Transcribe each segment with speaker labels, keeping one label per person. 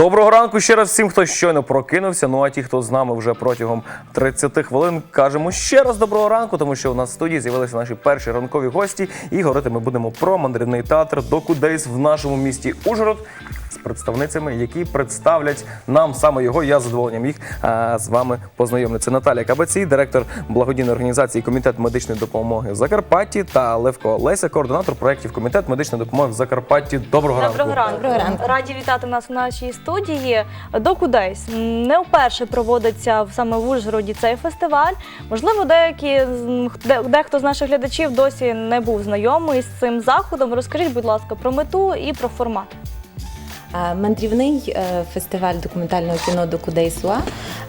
Speaker 1: Доброго ранку ще раз всім, хто щойно прокинувся. Ну а ті, хто з нами вже протягом 30 хвилин, кажемо ще раз доброго ранку, тому що у нас в студії з'явилися наші перші ранкові гості. І говорити ми будемо про мандрівний театр Докудейс в нашому місті Ужгород представницями, які представлять нам саме його. Я з задоволенням їх а, з вами познайомлю. Це Наталія Кабацій, директор благодійної організації Комітет медичної допомоги в Закарпатті та Левко Леся, координатор проєктів Комітет медичної допомоги в Закарпатті. Доброго ранку.
Speaker 2: Доброго ранку.
Speaker 3: Доброго ранку.
Speaker 2: Раді вітати нас в нашій студії. Докудейс не вперше проводиться саме в Ужгороді цей фестиваль. Можливо, деякі дехто з наших глядачів досі не був знайомий з цим заходом. Розкажіть, будь ласка, про мету і про формат.
Speaker 3: Мандрівний е, фестиваль документального кіно Докудейсуа.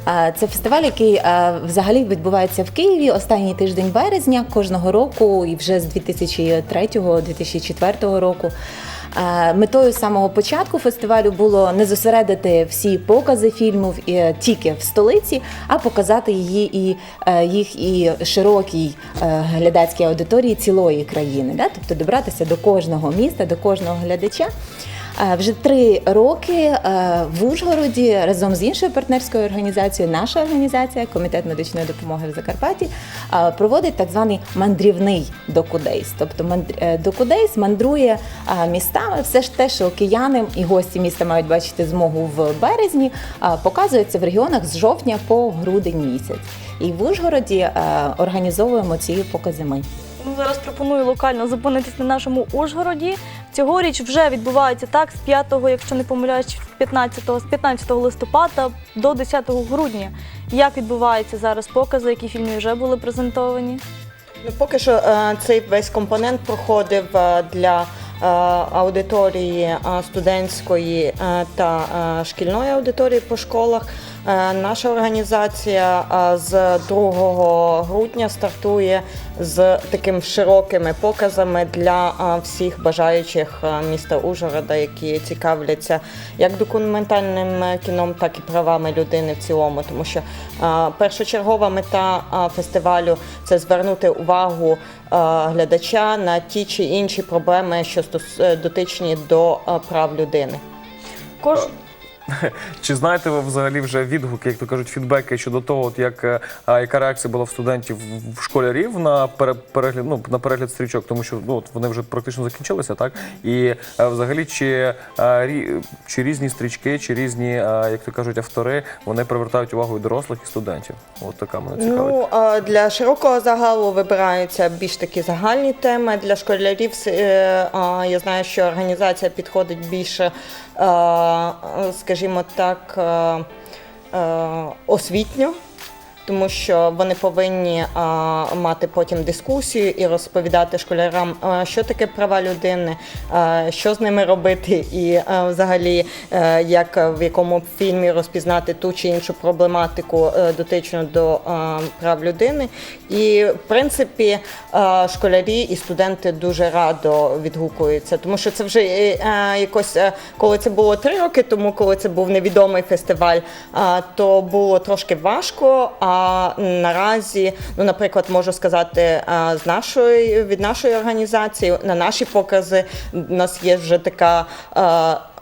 Speaker 3: Це фестиваль, який е, взагалі відбувається в Києві останній тиждень березня кожного року, і вже з 2003-2004 року. Метою самого початку фестивалю було не зосередити всі покази фільмів е, тільки в столиці, а показати її і їх і широкій глядацькій аудиторії цілої країни, тобто добратися до кожного міста, до кожного глядача. Е, Вже три роки е, в Ужгороді разом з іншою партнерською організацією, наша організація, Комітет медичної допомоги в Закарпатті, е, проводить так званий мандрівний докудейс. Тобто докудейс мандрує містами. Все ж те, що кияни і гості міста мають бачити змогу в березні, показується в регіонах з жовтня по грудень місяць. І в Ужгороді організовуємо ці покази ми.
Speaker 2: Ну, зараз пропоную локально зупинитись на нашому Ужгороді. Цьогоріч вже відбувається так з 5, якщо не помиляюсь, 15, з 15 листопада до 10 грудня. Як відбуваються зараз покази, які фільми вже були презентовані?
Speaker 4: Ну, поки що е, цей весь компонент проходив е, для е, аудиторії студентської та шкільної аудиторії по школах. Е, Наша організація е, з 2 грудня стартує з такими широкими показами для е, всіх бажаючих міста Ужгорода, які цікавляться як документальним кіном, так і правами людини в цілому. Тому що першочергова мета фестивалю це звернути увагу глядача на ті чи інші проблеми, що дотичні до прав людини.
Speaker 1: Чи знаєте ви взагалі вже відгуки, як то кажуть, фідбеки щодо того, от як е, а, яка реакція була в студентів в школярів на пере- перегляд, ну, на перегляд стрічок, тому що ну, от вони вже практично закінчилися, так? І е, взагалі, чи, е, рі- чи різні стрічки, чи різні, е, як то кажуть, автори, вони привертають увагу і дорослих, і студентів. От така мене цікавить.
Speaker 4: Ну е, для широкого загалу вибираються більш такі загальні теми. Для школярів е, я знаю, що організація підходить більше, е, скажімо так, е, е, освітньо. Тому що вони повинні а, мати потім дискусію і розповідати школярам, а, що таке права людини, а, що з ними робити, і а, взагалі е, як в якому фільмі розпізнати ту чи іншу проблематику е, дотичну до а, прав людини. І в принципі а, школярі і студенти дуже радо відгукуються, тому що це вже е, е, якось е, коли це було три роки тому, коли це був невідомий фестиваль, а, то було трошки важко. А наразі, ну, наприклад, можу сказати, з нашої від нашої організації на наші покази у нас є вже така.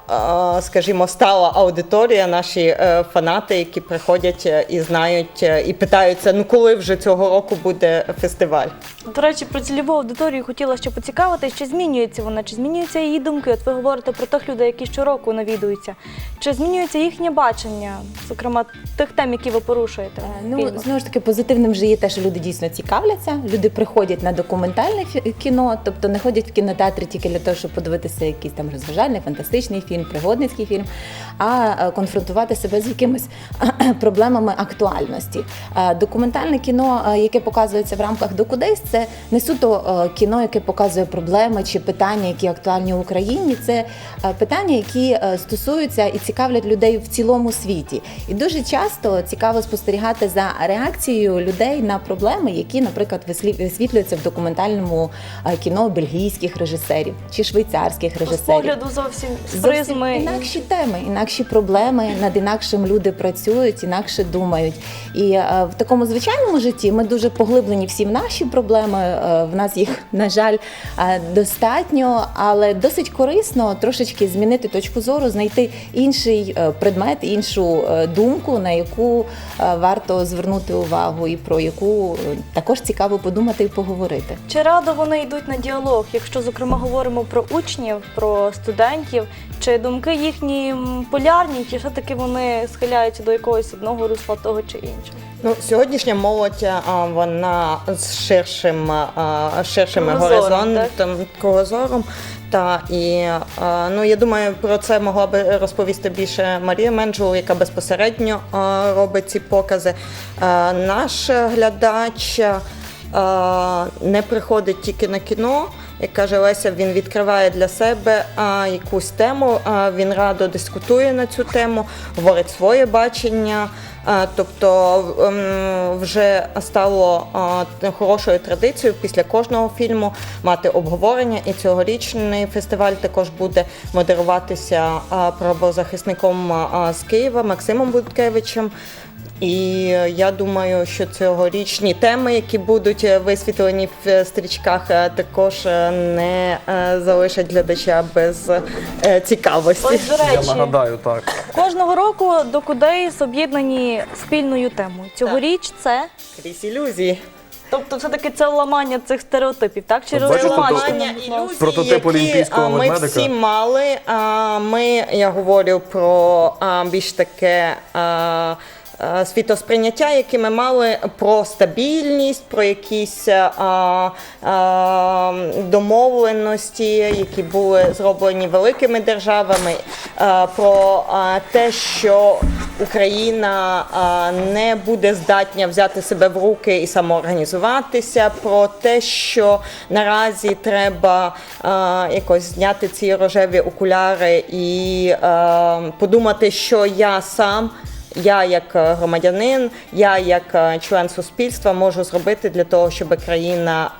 Speaker 4: А, Скажімо, стала аудиторія, наші е, фанати, які приходять е, і знають, е, і питаються, ну коли вже цього року буде фестиваль.
Speaker 2: До речі, про цільову аудиторію хотіла ще поцікавити, чи змінюється вона, чи змінюються її думки. От ви говорите про тих людей, які щороку навідуються. Чи змінюється їхнє бачення, зокрема тих тем, які ви порушуєте?
Speaker 3: Ну
Speaker 2: фільмах?
Speaker 3: знову ж таки, позитивним вже є те, що люди дійсно цікавляться. Люди приходять на документальне кіно, тобто не ходять в кінотеатрі тільки для того, щоб подивитися якийсь там розважальний, фантастичний фільм, пригодницький фільм, а е, конфронтувати себе з якимись проблемами актуальності. Е, Документальне кіно, е, яке показується в рамках Докудейс, це не суто кіно, яке показує проблеми чи питання, які актуальні в Україні. Це питання, які стосуються і цікавлять людей в цілому світі. І дуже часто цікаво спостерігати за реакцією людей на проблеми, які, наприклад, висвітлюються в документальному кіно бельгійських режисерів чи швейцарських
Speaker 2: з
Speaker 3: режисерів.
Speaker 2: погляду зовсім з
Speaker 3: Інакші, інакші теми, інакші проблеми, над інакшим люди працюють, інакше думають. І е, в такому звичайному житті ми дуже поглиблені всі в наші проблеми. е, в нас їх, на жаль, е, достатньо, але досить корисно трошечки змінити точку зору, знайти інший е, предмет, іншу е, думку, на яку е, варто звернути увагу, і про яку е, також цікаво подумати і поговорити.
Speaker 2: Чи радо вони йдуть на діалог, якщо зокрема говоримо про учнів, про студентів, чи думки їхні полярні, чи все-таки вони схиляються до якогось одного русла того чи іншого?
Speaker 4: Ну, сьогоднішня молодь, а, вона з ширшим, а, ширшими
Speaker 2: Кругозором,
Speaker 4: горизонтом, кругозором. Та і а, ну я думаю, про це могла би розповісти більше Марія Менджул, яка безпосередньо а, робить ці покази. А, Наш глядач а, не приходить тільки на кіно. Як каже Леся, він відкриває для себе а, якусь тему, а, він радо дискутує на цю тему, говорить своє бачення. А, Тобто ем, вже стало а, хорошою традицією після кожного фільму мати обговорення. І цьогорічний фестиваль також буде модеруватися правозахисником з Києва Максимом Будкевичем. І я думаю, що цьогорічні теми, які будуть е, висвітлені в стрічках, е, також е, не е, залишать глядача без е, цікавості.
Speaker 2: Ось до
Speaker 1: Я нагадаю так.
Speaker 2: кожного року до Докудеїс об'єднані спільною темою. Цьогоріч це.
Speaker 4: Крізь ілюзії.
Speaker 2: Тобто, все-таки це ламання цих стереотипів, так? Чи
Speaker 1: От бачите,
Speaker 2: розламання?
Speaker 4: Ламання ілюзій,
Speaker 1: Прототип
Speaker 4: які,
Speaker 1: олімпійського
Speaker 4: а, ми
Speaker 1: ведмедика.
Speaker 4: всі мали. А, Ми, я говорю про а, більш таке. а, Світосприйняття, яке ми мали про стабільність, про якісь а, а, домовленості, які були зроблені великими державами, а, про а, те, що Україна а, не буде здатня взяти себе в руки і самоорганізуватися, про те, що наразі треба а, якось зняти ці рожеві окуляри і а, подумати, що я сам. Я як е, громадянин, я як е, член суспільства можу зробити для того, щоб країна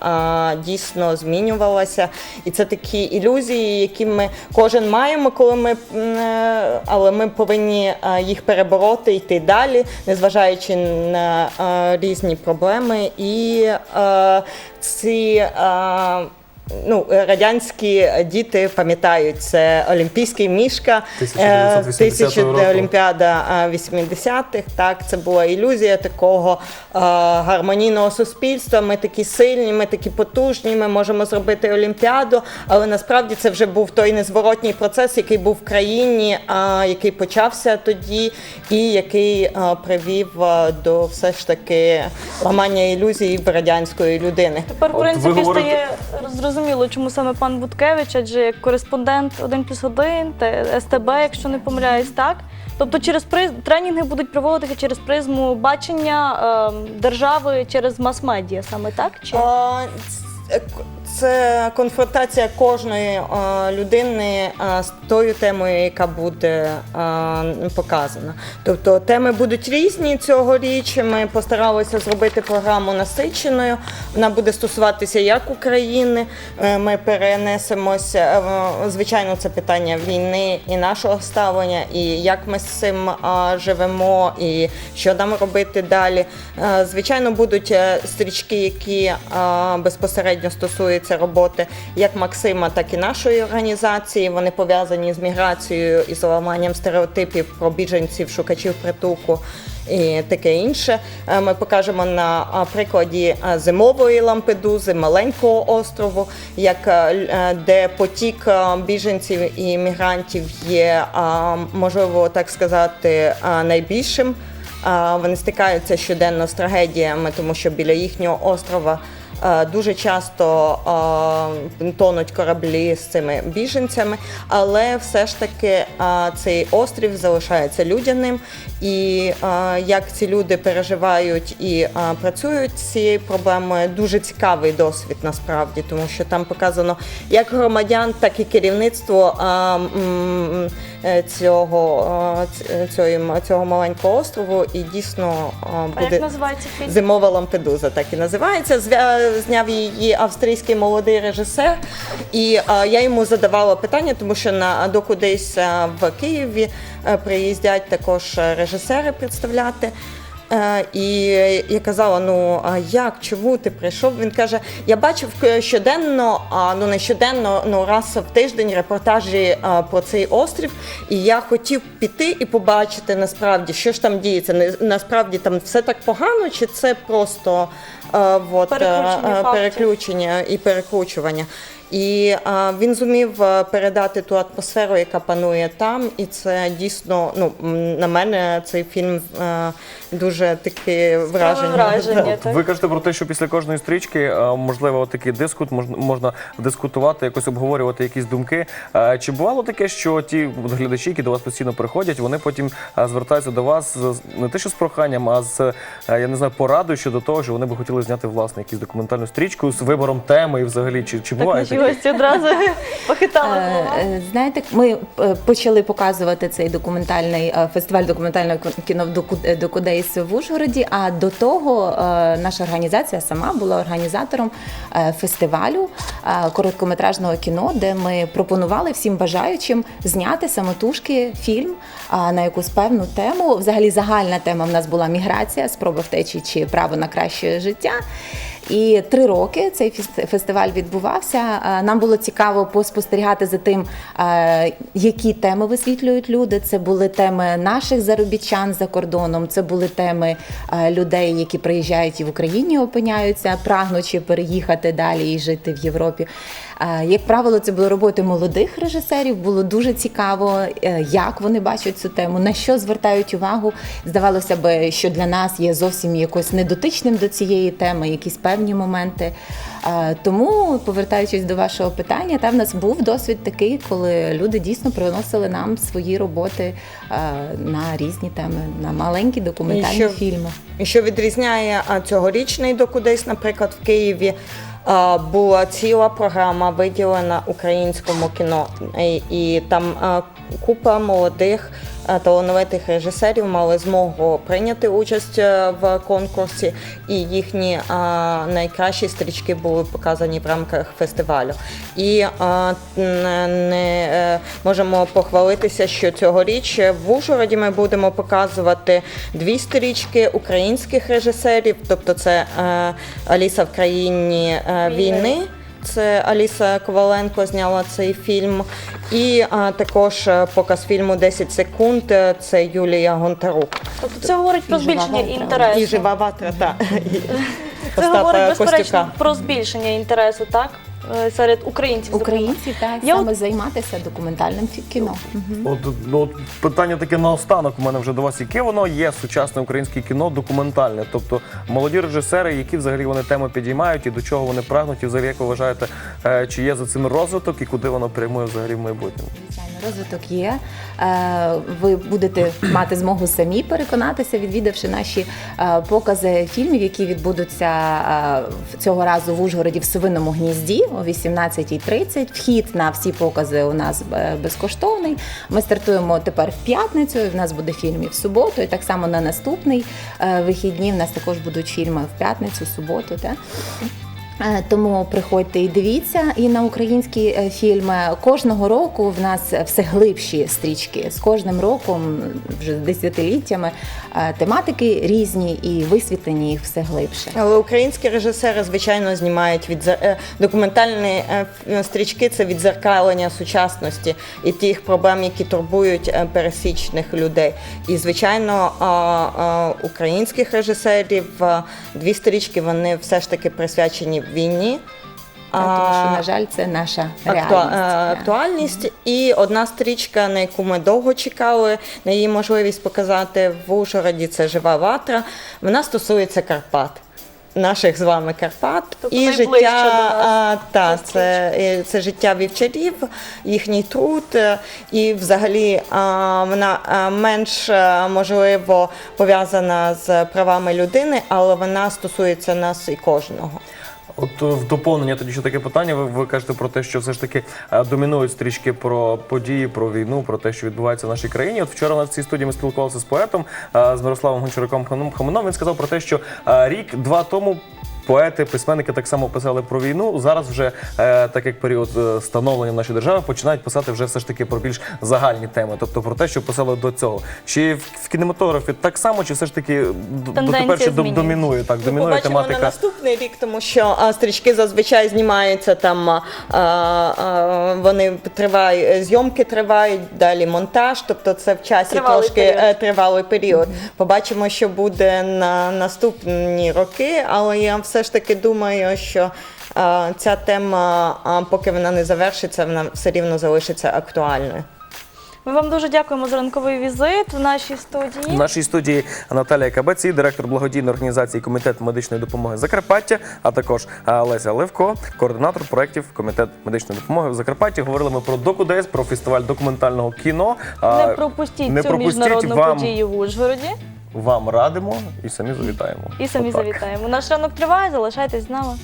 Speaker 4: дійсно змінювалася. І це такі ілюзії, які ми кожен маємо, коли ми е, але ми повинні їх перебороти, йти далі, незважаючи на різні проблеми. І ці Ну, радянські діти пам'ятають це Олімпійський мішка, е,
Speaker 1: 1980 року.
Speaker 4: Олімпіада е, 80-х. Так, це була ілюзія такого е, гармонійного суспільства. Ми такі сильні, ми такі потужні, ми можемо зробити Олімпіаду. Але насправді це вже був той незворотній процес, який був в країні, е, який почався тоді, і який е, привів е, до все ж таки ламання ілюзій в радянської людини.
Speaker 2: Тепер, в принципі, стає зрозуміло, чому саме пан Буткевич, адже як кореспондент 1 плюс 1, та СТБ, якщо не помиляюсь, так? Тобто через приз... тренінги будуть проводитися через призму бачення е, держави через мас-медіа, саме так? Чи?
Speaker 4: А, ц- Це конфронтація кожної е, людини е, з тою темою, яка буде е, показана. Тобто теми будуть різні цьогоріч. Ми постаралися зробити програму насиченою. Вона буде стосуватися як України. Ми перенесемося. Звичайно, це питання війни і нашого ставлення, і як ми з цим живемо, і що нам робити далі. Звичайно, будуть стрічки, які безпосередньо стосуються роботи як Максима, так і нашої організації. Вони пов'язані з міграцією і з ламанням стереотипів про біженців, шукачів притулку. І таке інше Е, ми покажемо на прикладі зимової лампедузи, маленького острову, як е, е, де потік е, біженців і мігрантів є, можливо, так сказати, найбільшим. Вони стикаються щоденно з трагедіями, тому що біля їхнього острова е, дуже часто е, тонуть кораблі з цими біженцями, але все ж таки е, цей острів залишається людяним. І е, як ці люди переживають і е, працюють з цією проблемою, дуже цікавий досвід насправді, тому що там показано як громадян, так і керівництво. Е, е, цього, е, ц- цієї- цього маленького острову, і дійсно е, буде? Зимова лампедуза, так і називається. Зняв її австрійський молодий режисер. І е, я йому задавала питання, тому що на докудись е, в Києві е, приїздять також е, режисери представляти. Е, І я казала: ну а як, чому ти прийшов? Він каже: я бачив е, щоденно, а ну не щоденно, ну раз в тиждень репортажі е, про цей острів. І я хотів піти і побачити насправді, що ж там діється. Насправді там все так погано, чи це просто от,
Speaker 2: Перекручення
Speaker 4: е,
Speaker 2: фактів.
Speaker 4: переключення і перекручування. І він зумів е, передати ту атмосферу, яка панує там, і це дійсно ну на мене цей фільм е, дуже таке враження.
Speaker 2: враження. Так?
Speaker 1: Ви кажете про те, що після кожної стрічки е, можливо такий дискут, можна, можна дискутувати, якось обговорювати якісь думки. Чи бувало таке, що ті глядачі, які до вас постійно приходять, вони потім звертаються до вас з- не те, що з проханням, а з я не знаю, порадою щодо того, що вони би хотіли зняти власне якусь документальну стрічку з вибором теми і взагалі чи, чи буває таке?
Speaker 2: Гості одразу похитали
Speaker 3: Е, е, Знаєте, ми е, почали показувати цей документальний фестиваль документального кіно в Докудейс в Ужгороді. А до того наша організація сама була організатором фестивалю короткометражного кіно, де ми пропонували всім бажаючим зняти самотужки фільм на якусь певну тему. Взагалі загальна тема в нас була міграція, спроба втечі чи право на краще життя. І три роки цей фестиваль відбувався. Нам було цікаво поспостерігати за тим, які теми висвітлюють люди. Це були теми наших заробітчан за кордоном, це були теми людей, які приїжджають і в Україні опиняються, прагнучи переїхати далі і жити в Європі. Як правило, це були роботи молодих режисерів. Було дуже цікаво, е, як вони бачать цю тему, на що звертають увагу. Здавалося б, що для нас є зовсім якось недотичним до цієї теми, якісь певні моменти. Е, Тому, повертаючись до вашого питання, там в нас був досвід такий, коли люди дійсно приносили нам свої роботи е, на різні теми, на маленькі документальні
Speaker 4: що-
Speaker 3: фільми.
Speaker 4: І що відрізняє цьогорічний докудейс, наприклад, в Києві була ціла програма виділена українському кіно, і, і там купа молодих талановитих режисерів мали змогу прийняти участь е, в конкурсі, і їхні найкращі стрічки були показані в рамках фестивалю. І не, е, можемо похвалитися, що цьогоріч в Ужгороді ми будемо показувати дві стрічки українських режисерів, тобто це е, Аліса в країні
Speaker 2: Війни.
Speaker 4: Це Аліса Коваленко зняла цей фільм, і а, також е, показ фільму «10 секунд. е, Це Юлія Гонтарук.
Speaker 2: Тобто це говорить про збільшення інтересу.
Speaker 4: І жива ватра, так.
Speaker 2: Це говорить безперечно
Speaker 4: Костюка.
Speaker 2: про збільшення інтересу, так? Е, Серед українців. зокрема.
Speaker 3: Українці так
Speaker 2: Я
Speaker 3: саме займатися документальним кіно. Мгм.
Speaker 1: От, ну, от питання таке наостанок у мене вже до вас. Яке воно є сучасне українське кіно документальне? Тобто молоді режисери, які взагалі вони теми підіймають і до чого вони прагнуть, і взагалі як ви вважаєте, е, чи є за цим розвиток і куди воно прямує взагалі в майбутньому?
Speaker 3: Звичайно, розвиток є. Е, Ви будете мати змогу самі переконатися, відвідавши наші покази фільмів, які відбудуться в- цього разу в Ужгороді в Совиному гнізді о 18.30. Вхід на всі покази у нас е, безкоштовний. Ми стартуємо тепер в п'ятницю. В нас буде фільм і в суботу, і так само на наступний е, вихідні. В нас також будуть фільми в п'ятницю, суботу. Так? Е, Тому приходьте і дивіться. І на українські е, фільми кожного року в нас все глибші стрічки. З кожним роком, вже десятиліттями, е, тематики різні і висвітлені їх все глибше.
Speaker 4: Але українські режисери, звичайно, знімають від документальні стрічки це відзеркалення сучасності і тих проблем, які турбують пересічних людей. І звичайно, українських режисерів дві стрічки вони все ж таки присвячені війні.
Speaker 3: Тому що, на жаль, це наша
Speaker 4: актуа-
Speaker 3: реальність.
Speaker 4: е, актуальність. І одна стрічка, на яку ми довго чекали, на її можливість показати в Ужгороді, це жива ватра. Вона стосується Карпат. Наших з вами Карпат
Speaker 2: Тобто
Speaker 4: і життя, а, та, це, це життя вівчарів, їхній труд, і взагалі а, вона менш можливо пов'язана з правами людини, але вона стосується нас і кожного.
Speaker 1: От е, в доповнення тоді ще таке питання. Ви, ви кажете про те, що все ж таки е, домінують стрічки про події, про війну, про те, що відбувається в нашій країні. От вчора на цій студії ми спілкувалися з поетом е, з Мирославом Гончаруком Хомином. Він сказав про те, що рік-два тому. Поети, письменники так само писали про війну. Зараз вже е, так як період е, становлення нашої держави починають писати вже все ж таки про більш загальні теми, тобто про те, що писали до цього. Чи в, в кінематографі так само, чи все ж таки дотепер ще домінує так,
Speaker 4: Ми
Speaker 1: домінує
Speaker 4: побачимо на наступний рік, тому що а, стрічки зазвичай знімаються там, а, а, вони тривають, зйомки тривають, далі монтаж, тобто це в часі
Speaker 2: Тривалий
Speaker 4: трошки
Speaker 2: період.
Speaker 4: е, тривалий період. Побачимо, що буде на наступні роки, але я все ж таки думаю, що а, ця тема, а, поки вона не завершиться, вона все рівно залишиться актуальною.
Speaker 2: Ми вам дуже дякуємо за ранковий візит в нашій студії.
Speaker 1: В нашій студії Наталія Кабеці, директор благодійної організації Комітет медичної допомоги Закарпаття, а також Леся Левко, координатор проєктів Комітет медичної допомоги в Закарпатті. Говорили ми про Докудейс, про фестиваль документального кіно.
Speaker 2: Не пропустіть
Speaker 1: не
Speaker 2: цю
Speaker 1: пропустіть
Speaker 2: міжнародну
Speaker 1: вам,
Speaker 2: подію в Ужгороді
Speaker 1: Вам радимо і самі завітаємо.
Speaker 2: і самі
Speaker 1: Отак.
Speaker 2: завітаємо. Наш ранок триває, залишайтесь з нами.